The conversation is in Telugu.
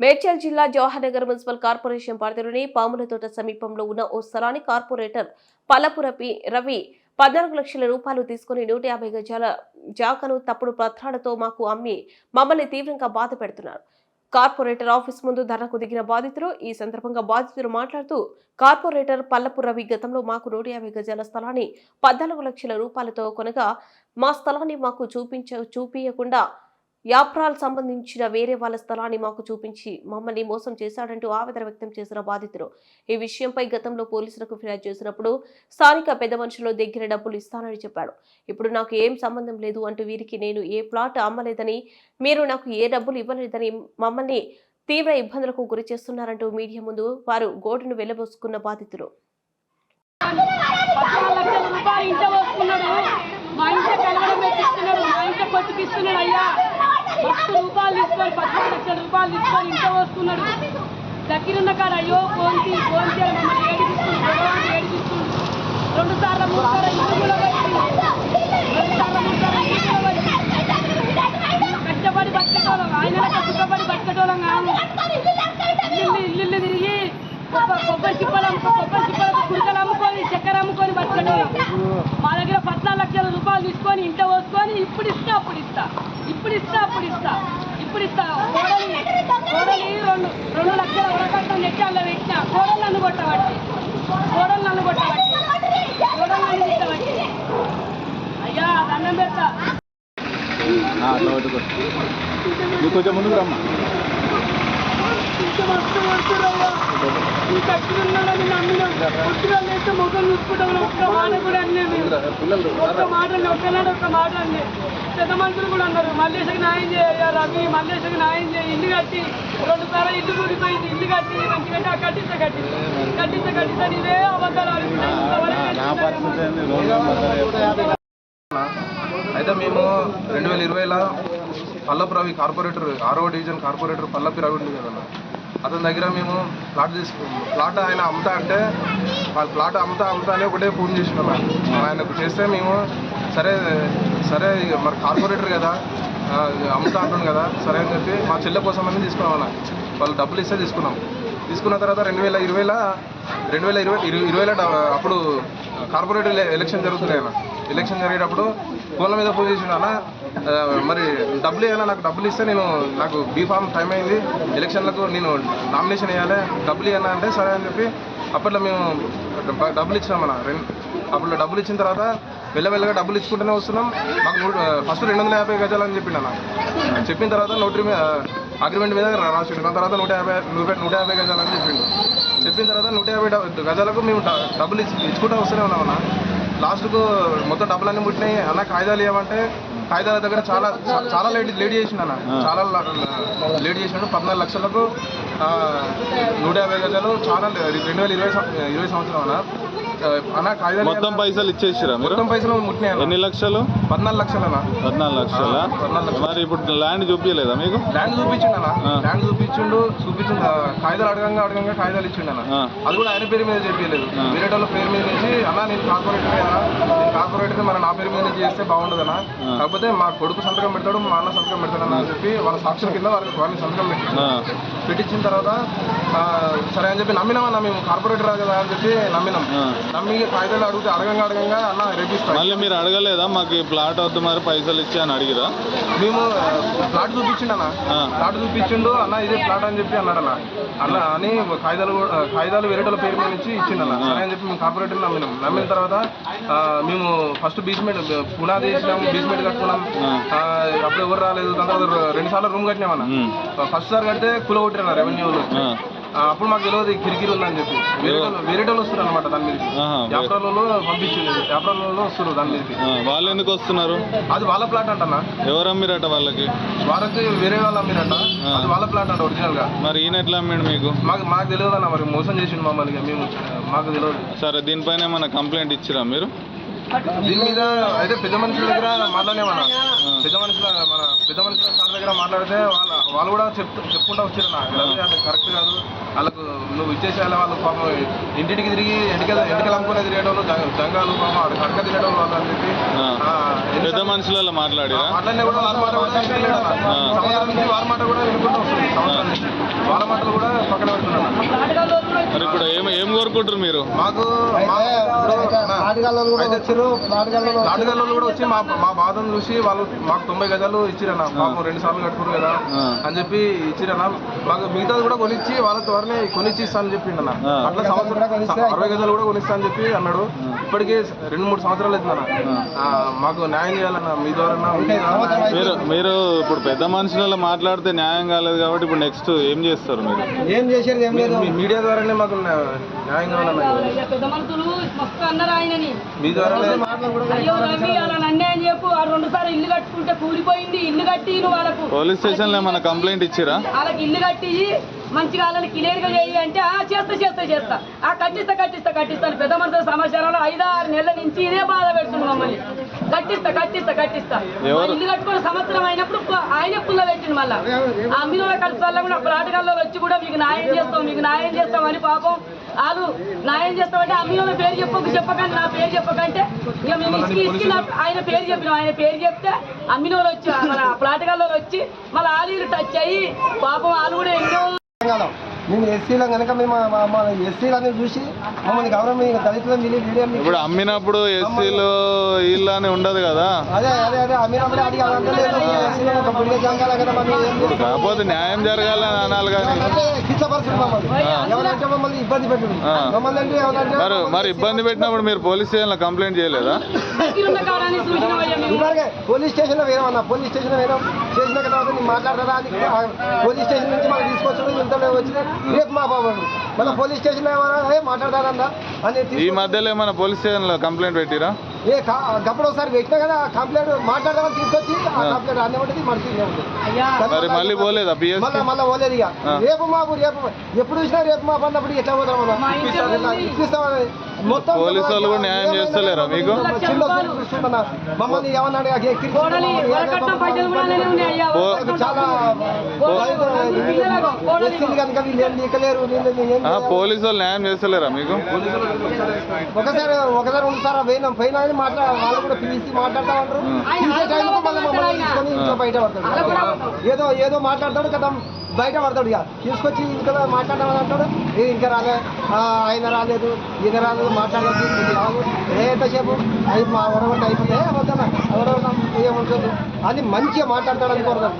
మేడ్చల్ జిల్లా జవహర్నగర్ మున్సిపల్ కార్పొరేషన్ పరిధిలోని పాములతోట సమీపంలో ఉన్న ఓ స్థలాన్ని కార్పొరేటర్ పల్లపురపి రవి పద్నాలుగు లక్షల రూపాయలు తీసుకుని నూట యాభై గజాల జాకను తప్పుడు పత్రాలతో మాకు అమ్మి మమ్మల్ని తీవ్రంగా బాధ పెడుతున్నారు. కార్పొరేటర్ ఆఫీస్ ముందు ధర్నాకు దిగిన బాధితులు ఈ సందర్భంగా బాధితులు మాట్లాడుతూ కార్పొరేటర్ పల్లపు రవి గతంలో మాకు నూట యాభై గజాల స్థలాన్ని పద్నాలుగు లక్షల రూపాయలతో కొనగా మా స్థలాన్ని మాకు చూపించ చూపించకుండా యాప్రాల్ సంబంధించిన వేరే వాళ్ళ స్థలాన్ని మాకు చూపించి మమ్మల్ని మోసం చేశాడంటూ ఆవేదన వ్యక్తం చేసిన బాధితులు ఈ విషయంపై గతంలో పోలీసులకు ఫిర్యాదు చేసినప్పుడు స్థానిక పెద్ద మనుషుల దగ్గర డబ్బులు ఇస్తానని చెప్పాడు. ఇప్పుడు నాకు ఏం సంబంధం లేదు అంటూ వీరికి నేను ఏ ప్లాట్ అమ్మలేదని మీరు నాకు ఏ డబ్బులు ఇవ్వలేదని మమ్మల్ని తీవ్ర ఇబ్బందులకు గురి చేస్తున్నారంటూ మీడియా ముందు వారు గోడును వెళ్ళబోసుకున్న బాధితులు వస్తున్నాడు మా ఇంట్లో కలవడం పెట్టిస్తున్నాడు. మా ఇంట్లో కొట్టుకిస్తున్నాడు అయ్యా. పత్తు రూపాయలు తీసుకొని పద్నాలుగు లక్షల రూపాయలు తీసుకొని ఇంట వస్తున్నాడు. దగ్గరున్న కాడ అయ్యో ఫోన్కి ఫోన్ అని మమ్మల్ని ఏడిపిస్తుంది భగవాన్ ఏడిపిస్తుంది. రెండు సార్లు మూడు సార్లు ఇల్లు రెండు సార్లు మూడు సార్లు కష్టపడి బతకటోళ్ళం ఆయన కష్టపడి బతకటోళ్ళం కాదు ఇల్లు ఇల్లు తిరిగి కొబ్బ- కొబ్బరి చిప్పలు అమ్ముకో కొబ్బరి చిప్పలకు కుడికలు అమ్ముకొని చక్కెర అమ్ముకొని బతకటోళ్ళం మా దగ్గర పద్నాలుగు లక్షల రూపాయలు తీసుకొని ఇంట పోసుకొని ఇప్పుడు ఇస్తా అప్పుడు ఇస్తా ఇప్పుడు ఇస్తా అప్పుడు ఇస్తా ఇప్పుడు ఇస్తా కోడలి కోడలి రెండు రెండు లక్షల వరకట్టం నెట్టి అలా పెట్టిన కోడలు నన్ను కొట్టబట్టి కోడలు నన్ను కొట్టబట్టి కోడలు నన్ను తిట్టబట్టి అయ్యా దండం పెడతా అట్లా నువ్వు కొంచెం ముందుకు రమ్మా. మస్తు పడుతున్నావా ఈ కట్టుకున్నాడని నమ్మినాం పుట్టుగా లేక ముఖం చూసుకుంటాం ఒక్క మాట కూడా అనలేదు ఒక్క మాట అండి ఒక్కనాడు ఒక్క మాట అండి పెద్ద మనుషులు కూడా అన్నారు మల్లేశ్వరికి న్యాయం చేయ్యా రవి మల్లేశ్వరికి న్యాయం చేయి ఇల్లు కట్టి రెండు సార్లు ఇల్లు కూలిపోయింది ఇల్లు కట్టి మంచిగా కట్టించ కట్టి కట్టించ కట్టించ ఇవే అబద్ధాలు ఆడుతున్నాయి. అయితే మేము రెండు వేల ఇరవైలో పల్లపు రవి కార్పొరేటర్ ఆరో డివిజన్ కార్పొరేటర్ పల్లపి రవి ఉంది కదన్న అతని దగ్గర మేము ప్లాట్ తీసుకు ప్లాట్ ఆయన అమ్ముతా అంటే వాళ్ళు ప్లాట్ అమ్ముతా అమ్ముతా అని ఒకటే ఫోన్ చేసినాం ఆయనకు చేస్తే మేము సరే సరే ఇక మరి కార్పొరేటర్ కదా అమ్ముతా అంటుంది కదా సరే అని చెప్పి మా చెల్లె కోసం అని తీసుకున్నాం అన్న వాళ్ళు డబ్బులు ఇస్తే తీసుకున్నాం. తీసుకున్న తర్వాత రెండు వేల ఇరవైలో రెండు వేల ఇరవై ఇరవై ఇరవైలో అప్పుడు కార్పొరేటర్ ఎలక్షన్ జరుగుతున్నాయి అన్న ఎలక్షన్ జరిగేటప్పుడు ఫోన్ల మీద పోజిషన్ చేసిన మరి డబ్బులు ఇవ్వాలా నాకు డబ్బులు ఇస్తే నేను నాకు బీఫామ్ టైం అయింది. ఎలక్షన్లకు నేను నామినేషన్ వేయాలి డబ్బులు ఇవ్వాలా అంటే సరే అని చెప్పి అప్పట్లో మేము డబ్బులు ఇచ్చినామన్న రెండు అప్పుడు డబ్బులు ఇచ్చిన తర్వాత మెల్లమెల్లగా డబ్బులు ఇచ్చుకుంటూనే వస్తున్నాం. మాకు ఫస్ట్ రెండు వందల యాభై గజాలు అని చెప్పిండు అన్న. చెప్పిన తర్వాత నోటరీ మీద అగ్రిమెంట్ మీద రాసిండు. దాని తర్వాత నూట యాభై నూట నూట యాభై గజాలు అని చెప్పిండు. చెప్పిన తర్వాత నూట యాభై గజాలకు మేము డబ్బులు ఇచ్చి ఇచ్చుకుంటూ వస్తూనే ఉన్నామన్న లాస్ట్కు మొత్తం డబ్బులు అన్నీ ముట్టినాయి. అన్న కాగితాలు ఇవ్వమంటే కాగితాల దగ్గర చాలా చాలా లేట్ లేట్ చేసిండు అన్న చాలా లేట్ చేసిండు. పద్నాలుగు లక్షలకు నూట యాభై గజాలు చాలా రెండు వేల ఇరవై ఇరవై సంవత్సరం అన్న. మొత్తం? పైసలు ఇచ్చేసిరా మీరు మొత్తం పైసలు ముట్టినాయి. ఎన్ని లక్షలు పద్నాలుగు లక్షలు పద్నాలుగు లక్షల. మరి ఇప్పుడు ల్యాండ్ చూపించలేదా మీకు ల్యాండ్ చూపించిండు. ల్యాండ్ చూపించిండు చూపించిండు కాగితాలు అడగంగా అడగంగా కాగితాలు ఇచ్చిండు అన్న. అది కూడా ఆయన పేరు మీద చెప్పలేదు. వేరే వాళ్ళ పేరు మీద నుంచి అన్న నేను కార్పొరేటర్ నేను కార్పొరేటర్ మన నా పేరు మీద నుంచి చేస్తే బాగుండదు అన్న ఆ. కాకపోతే మా కొడుకు సంతకం పెడతాడు మా అన్న సంతకం పెడతాడు అని చెప్పి వాళ్ళ సాక్షుల కింద వాళ్ళకి వాళ్ళని సంతకం పెట్టిండు ఆ. పెట్టించిన తర్వాత సరే అని చెప్పి నమ్మినామన్న మేము కార్పొరేటర్ కదా అని చెప్పి నమ్మినాం. నమ్మి కాగితాలు అడిగితే అడగంగా అడగంగా అన్న రేపిస్తాను మళ్ళీ మీరు అడగలేదా? మాకు ఈ ప్లాట్ వద్దు మరి పైసలు ఇచ్చి అని అడిగిరా? మేము ప్లాట్ చూపించిండు అన్న. ప్లాట్ చూపించిండు అన్న ఇదే ప్లాట్ అని చెప్పి అన్నాడు అన్న. అన్న అని కాగితాలు కూడా- కాగితాలు వేరేటోళ్ళ పేరు మీద నుంచి ఇచ్చిండు అన్న. సరే అని చెప్పి మేము కార్పొరేటర్ నమ్మినాం. నమ్మిన తర్వాత మేము ఫస్ట్ బీస్మెంట్ పునాది వేసినాం బీస్మెంట్ కట్టుకున్నాం. అప్పుడు ఎవరు రాలేదు దాని తర్వాత రెండు సార్లు రూమ్ కట్టినామన్న. ఫస్ట్ సార్ కడితే కుల కొట్టిన రెవెన్యూలో. అప్పుడు మాకు తెలియదు కిరికిరి ఉందని చెప్పి. వేరే వేరేటోళ్ళు వస్తారు అనమాట దాని మీదకి యాప్రాలలో పంపించింది. యాప్రాలలో వస్తారు దాని మీదకి వాళ్ళు ఎందుకు వస్తున్నారు? అది వాళ్ళ ప్లాట్ అంటన్నా ఎవరు అమ్మిరట వాళ్ళకి? వాళ్ళకి వేరే వాళ్ళు అమ్మిరంట. అది వాళ్ళ ప్లాట్ అంట ఒరిజినల్గా మరి ఈయన ఎట్లా అమ్మిండు మీకు? మాకు మాకు తెలియదు అన్న మరి మోసం చేసిండు మమ్మల్ని మేము. మాకు తెలియదు సరే దీనిపైన ఏమైనా కంప్లైంట్ ఇచ్చిరా మీరు? దీని మీద అయితే పెద్ద మనుషుల దగ్గర మాట్లాడలేమన్నా పెద్ద మనుషుల మన పెద్ద మనుషుల సార్ దగ్గర మాట్లాడితే వాళ్ళ వాళ్ళు కూడా చెప్తూ చెప్పుకుంటా వచ్చారు నా రవి అంటే కరెక్ట్ కాదు. వాళ్ళకు నువ్వు ఇచ్చేసేయాలి వాళ్ళు పాపం ఇంటికి తిరిగి ఎంటికలు ఎంటికలు అమ్ముకునే తిరిగేటోళ్ళు జంగ- జంగాలు పాపం అడక అడక తినేటోళ్ళు వాళ్ళు అని చెప్పి పెద్ద మనుషులలో మాట్లాడిరా? అట్లనే కూడా వాళ్ళ మాట కూడా. సంవత్సరం నుంచి వాళ్ళ మాట కూడా వినుకుంటూ వస్తుంది. సంవత్సరం నుంచి వాళ్ళ మాటలు కూడా పక్కన పెడుతున్నాను ఇప్పుడు ఏం ఏం కోరుకుంటారు మీరు? మాకు మా- అయితే నాటకాలలో కూడా వచ్చి మా మా బాధను చూసి వాళ్ళు మాకు తొంభై గజాలు ఇచ్చిరన్న. మాకు రెండు సార్లు కట్టుకురు కదా. అని చెప్పి ఇచ్చిరన్న. మాకు మిగతాది కూడా కొనిచ్చి వాళ్ళ ద్వారానే కొనిచ్చి ఇస్తా అని చెప్పి అన్న. అట్లా సంవత్సరం అరవై గజాలు కూడా కొనిస్తా అని చెప్పి అన్నాడు. ఇప్పటికే రెండు మూడు సంవత్సరాలు అవుతుందన్న. మాకు న్యాయం చేయాలన్న మీ ద్వారా మీరు మీరు ఇప్పుడు పెద్ద మనుషులలో మాట్లాడితే న్యాయం కాలేదు కాబట్టి ఇప్పుడు నెక్స్ట్ ఏం చేస్తారు మీరు? ఏం చేసేది ఏం లేదు. మీ మీడియా ద్వారానే మాకు న్యా- న్యాయం కావాలన్న. ఇక పెద్ద మనుషులు మస్తు అన్నారు ఆయనని ద్వారానే అయ్యో రవి అలా అన్యాయం చెప్పు ఆ రెండు సార్లు ఇల్లు కట్టుకుంటే కూలిపోయింది. ఇల్లు కట్టి వాళ్ళకు. పోలీస్ స్టేషన్లో ఏమైనా కంప్లైంట్ ఇచ్చిరా? వాళ్ళకి ఇల్లు కట్టి మంచిగా వాళ్ళని క్లియర్గా చేయి అంటే ఆ చేస్తా చేస్తా చేస్తా. ఆ కట్టిస్తా కట్టిస్తా కట్టిస్తాను పెద్ద మనుషుల సమాచారంలో ఐదు ఆరు నెలల నుంచి ఇదే బాధ పెడుతుంది మమ్మల్ని. కట్టిస్తా కట్టిస్తా కట్టిస్తా? ఇల్లు కట్టుకుని సంవత్సరం అయినప్పుడు ఆయనే పుల్ల పెట్టింది మళ్ళా. ఆ అమ్మిన కలిసి కూడా ప్లాటకాల్లో వచ్చి కూడా మీకు న్యాయం చేస్తాం మీకు న్యాయం చేస్తాం అని పాపం వాళ్ళు న్యాయం చేస్తామంటే అమ్మిన పేరు చెప్పకు చెప్పకండి నా పేరు చెప్పకంటే. ఇక మేము ఇసుకి ఇసుకి నా- ఆయన పేరు చెప్పినాం ఆయన పేరు చెప్తే అమ్మిన వాళ్ళు వచ్చి మన ప్లాటకాల్లో వచ్చి మళ్ళీ ఆలీలు టచ్ అయ్యి పాపం వాళ్ళు మేము ఎస్సీలో కనుక మేము ఎస్సీలని చూసి మమ్మల్ని దళితులను తిరిగి వీడియోలు ఇప్పుడు అమ్మినప్పుడు ఎస్సీలు వీళ్ళు అని ఉండదు కదా? అదే అదే అదే అమ్మినప్పుడే అడిగి కాకపోతే న్యాయం జరగాలని అనాలి కానీ. మమ్మల్ని. ఎవరంటే మమ్మల్ని ఇబ్బంది. మమ్మల్ని అంటే ఎవరంటే మరి మరి ఇబ్బంది పెట్టినప్పుడు మీరు పోలీస్ స్టేషన్లో కంప్లైంట్ చేయలేదా? పోలీస్ స్టేషన్లో వేరామన్నా పోలీస్ స్టేషన్లో వేరాం చేసిన తర్వాత మాట్లాడతారా అని పోలీస్ స్టేషన్ నుంచి మనం తీసుకొచ్చి ఇంతలో వచ్చి రేపు మా బాబు మళ్ళీ పోలీస్ స్టేషన్లో ఏమన్నా ఏ మాట్లాడతారన్నా అని ఈ మధ్యలో ఏమైనా పోలీస్ స్టేషన్లో కంప్లైంట్ పెట్టిరా? ఏ గప్పుడు ఒకసారి పెట్టినా కదా కంప్లైంట్ మాట్లాడదామని తీసుకొచ్చి ఆ. కంప్లైంట్ అన్నీ ఉంటుంది మళ్ళీ పోలేదా పిఎస్ మళ్ళీ మళ్ళీ పోలేదు ఇక. రేపు మాపు రేపు ఎప్పుడు చూసినా రేపు మా పడినప్పుడు ఎట్లా పోతాం మనం. ఇప్పిస్తామని మొత్తం పోలీసు వాళ్ళు కూడా న్యాయం చేస్తలేరా మీకు? మమ్మల్ని ఏమన్నా చాలా కనుక వీళ్ళు ఏం నీకలేరు? పోలీసు వాళ్ళు న్యాయం చేస్తలేరా మీకు? ఒకసారి ఒకసారి సార్లు పోయినాం. పోయినా మాట్లా వాళ్ళు కూడా పిలిచి ఆయన ఇంట్లో బయట పడతాడు. ఏదో ఏదో మాట్లాడతాడు కదా బయట పడతాడు ఇక. తీసుకొచ్చి ఇంకా మాట్లాడమని అంటాడు. ఇంకా రాలే. ఆయన రాలేదు ఈయన రాలేదు మాట్లాడలేదు ఎంతసేపు? అయి మా వడగొట్ట అయిపోతే వద్దన్నా. ఎవడో ఏముంటుంది అని మంచిగా మాట్లాడతాడు అనుకోరు